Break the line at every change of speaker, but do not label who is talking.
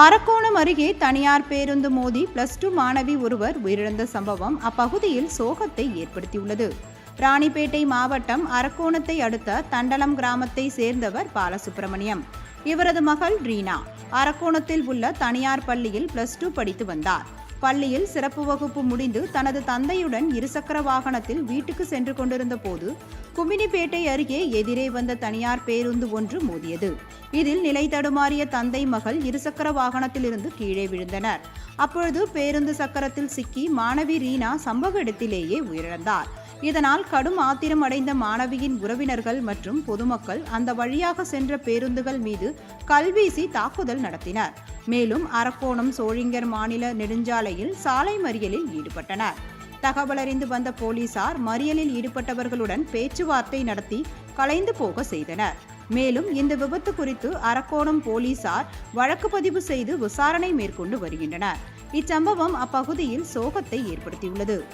அரக்கோணம் அருகே தனியார் பேருந்து மோதி பிளஸ் டூ மாணவி ஒருவர் உயிரிழந்த சம்பவம் அப்பகுதியில் சோகத்தை ஏற்படுத்தியுள்ளது. ராணிப்பேட்டை மாவட்டம் அரக்கோணத்தை அடுத்த தண்டலம் கிராமத்தை சேர்ந்தவர் பாலசுப்பிரமணியம் இவரது மகள் ரீனா. அரக்கோணத்தில் உள்ள தனியார் பள்ளியில் பிளஸ் டூ படித்து வந்தார். பள்ளியில் சிறப்பு வகுப்பு முடிந்து தனது தந்தையுடன் இருசக்கர வாகனத்தில் வீட்டுக்கு சென்று கொண்டிருந்த போது குமினிப்பேட்டை அருகே எதிரே வந்த தனியார் பேருந்து ஒன்று மோதியது. இதில் நிலை தடுமாறிய தந்தை மகள் இருசக்கர வாகனத்திலிருந்து கீழே விழுந்தனர். அப்பொழுது பேருந்து சக்கரத்தில் சிக்கி மாணவி ரீனா சம்பவ இடத்திலேயே உயிரிழந்தார். இதனால் கடும் ஆத்திரம் அடைந்த மாணவியின் உறவினர்கள் மற்றும் பொதுமக்கள் அந்த வழியாக சென்ற பேருந்துகள் மீது கல்வீசி தாக்குதல் நடத்தினர். மேலும் அரக்கோணம் சோழிங்கர் மாநில நெடுஞ்சாலையில் சாலை மறியலில் ஈடுபட்டனர். தகவலறிந்து வந்த போலீசார் மறியலில் ஈடுபட்டவர்களுடன் பேச்சுவார்த்தை நடத்தி கலைந்து போக செய்தனர். மேலும் இந்த விபத்து குறித்து அரக்கோணம் போலீசார் வழக்கு பதிவு செய்து விசாரணை மேற்கொண்டு வருகின்றனர். இச்சம்பவம் அப்பகுதியில் சோகத்தை ஏற்படுத்தியுள்ளது.